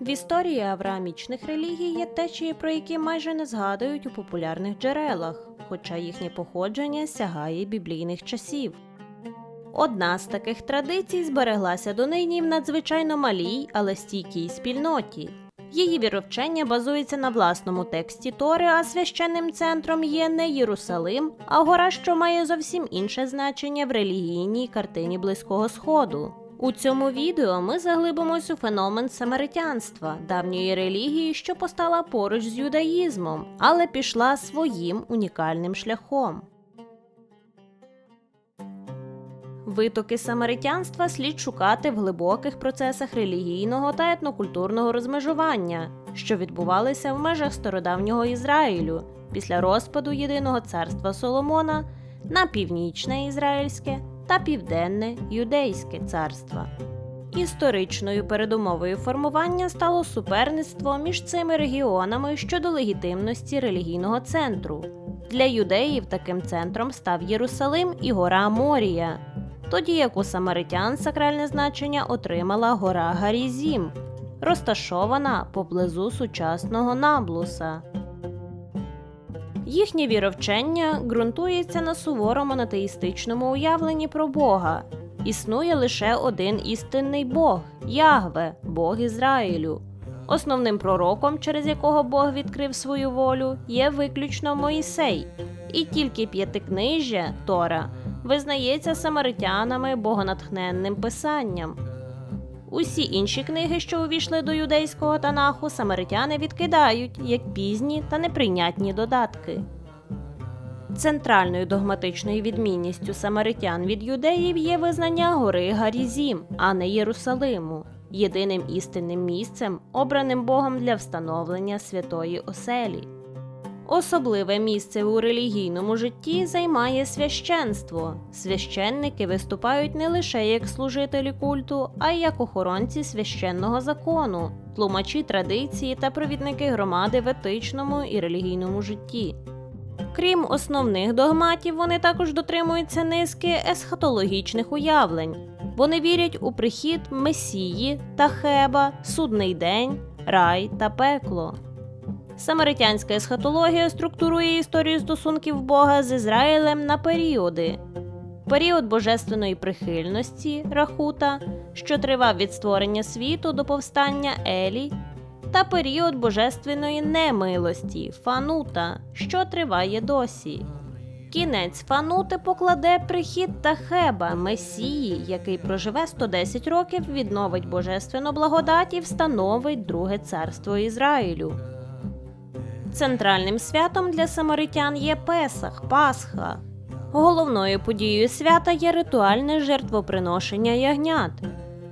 В історії авраамічних релігій є течії, про які майже не згадують у популярних джерелах, хоча їхнє походження сягає біблійних часів. Одна з таких традицій збереглася донині в надзвичайно малій, але стійкій спільноті. Її віровчення базується на власному тексті Тори, а священним центром є не Єрусалим, а гора, що має зовсім інше значення в релігійній картині Близького Сходу. У цьому відео ми заглибимось у феномен самаритянства, давньої релігії, що постала поруч з юдаїзмом, але пішла своїм унікальним шляхом. Витоки самаритянства слід шукати в глибоких процесах релігійного та етнокультурного розмежування, що відбувалися в межах стародавнього Ізраїлю після розпаду єдиного царства Соломона на північне ізраїльське та південне юдейське царства. Історичною передумовою формування стало суперництво між цими регіонами щодо легітимності релігійного центру. Для юдеїв таким центром став Єрусалим і гора Морія, тоді як у самаритян сакральне значення отримала гора Гарізім, розташована поблизу сучасного Наблуса. Їхнє віровчення ґрунтується на суворо монотеїстичному уявленні про Бога. Існує лише один істинний Бог Ягве, Бог Ізраїлю. Основним пророком, через якого Бог відкрив свою волю, є виключно Моїсей, і тільки п'ятикнижжя Тора визнається самаритянами богонатхненним писанням. Усі інші книги, що увійшли до юдейського танаху, самаритяни відкидають як пізні та неприйнятні додатки. Центральною догматичною відмінністю самаритян від юдеїв є визнання гори Гарізім, а не Єрусалиму, єдиним істинним місцем, обраним Богом для встановлення святої оселі. Особливе місце у релігійному житті займає священство. Священники виступають не лише як служителі культу, а й як охоронці священного закону, тлумачі традиції та провідники громади в етичному і релігійному житті. Крім основних догматів, вони також дотримуються низки есхатологічних уявлень. Вони вірять у прихід Месії та Хеба, судний день, рай та пекло. Самаритянська есхатологія структурує історію стосунків Бога з Ізраїлем на періоди. Період божественної прихильності Рахута, що тривав від створення світу до повстання Елі, та період божественної немилості Фанута, що триває досі. Кінець Фанути покладе прихід Тахеба, Месії, який проживе 110 років, відновить божественну благодать і встановить друге царство Ізраїлю. Центральним святом для самаритян є Песах, Пасха. Головною подією свята є ритуальне жертвоприношення ягнят.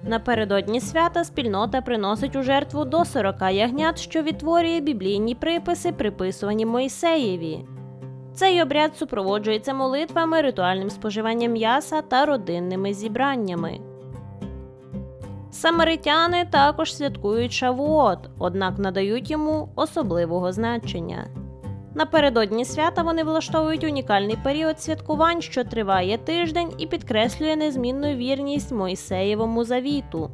Напередодні свята спільнота приносить у жертву до 40 ягнят, що відтворює біблійні приписи, приписувані Мойсеєві. Цей обряд супроводжується молитвами, ритуальним споживанням м'яса та родинними зібраннями. Самаритяни також святкують Шавуот, однак надають йому особливого значення. Напередодні свята вони влаштовують унікальний період святкувань, що триває тиждень і підкреслює незмінну вірність Мойсеєвому завіту.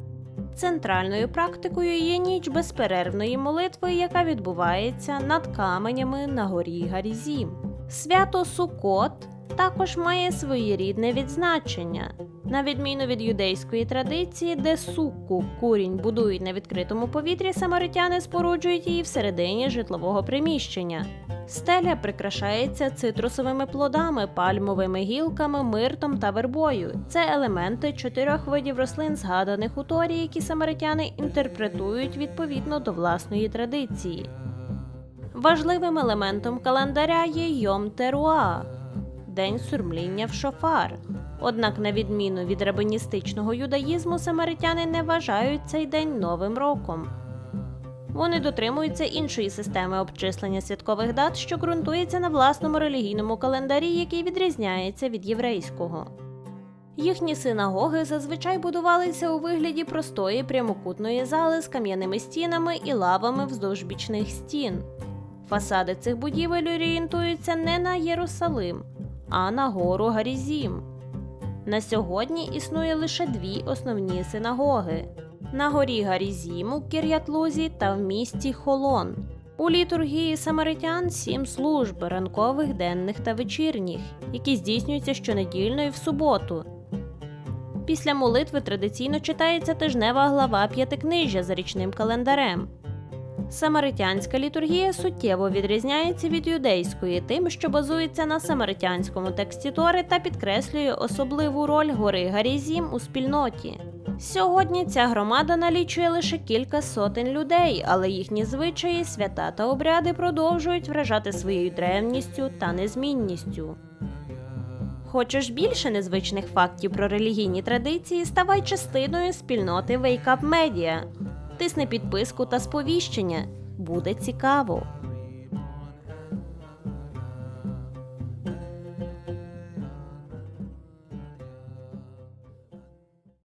Центральною практикою є ніч безперервної молитви, яка відбувається над каменями на горі Гарізім. Свято Сукот також має своєрідне відзначення. На відміну від юдейської традиції, де сукку курінь будують на відкритому повітрі, самаритяни споруджують її всередині житлового приміщення. Стеля прикрашається цитрусовими плодами, пальмовими гілками, миртом та вербою. Це елементи чотирьох видів рослин, згаданих у Торі, які самаритяни інтерпретують відповідно до власної традиції. Важливим елементом календаря є Йом Теруа день сурмління в шофар. Однак, на відміну від рабиністичного юдаїзму, самаритяни не вважають цей день новим роком. Вони дотримуються іншої системи обчислення святкових дат, що ґрунтується на власному релігійному календарі, який відрізняється від єврейського. Їхні синагоги зазвичай будувалися у вигляді простої прямокутної зали з кам'яними стінами і лавами вздовж бічних стін. Фасади цих будівель орієнтуються не на Єрусалим, а на гору Гарізім. На сьогодні існує лише дві основні синагоги. на горі Гарізім у Кір'ятлузі та в місті Холон. У літургії самаритян сім служб ранкових, денних та вечірніх, які здійснюються щонедільно і в суботу. Після молитви традиційно читається тижнева глава п'ятикнижжя за річним календарем. Самаритянська літургія суттєво відрізняється від юдейської тим, що базується на самаритянському тексті Тори та підкреслює особливу роль гори Гарізім у спільноті. Сьогодні ця громада налічує лише кілька сотень людей, але їхні звичаї, свята та обряди продовжують вражати своєю древністю та незмінністю. Хочеш більше незвичних фактів про релігійні традиції, ставай частиною спільноти Wake Up Media. Тисни підписку та сповіщення. Буде цікаво.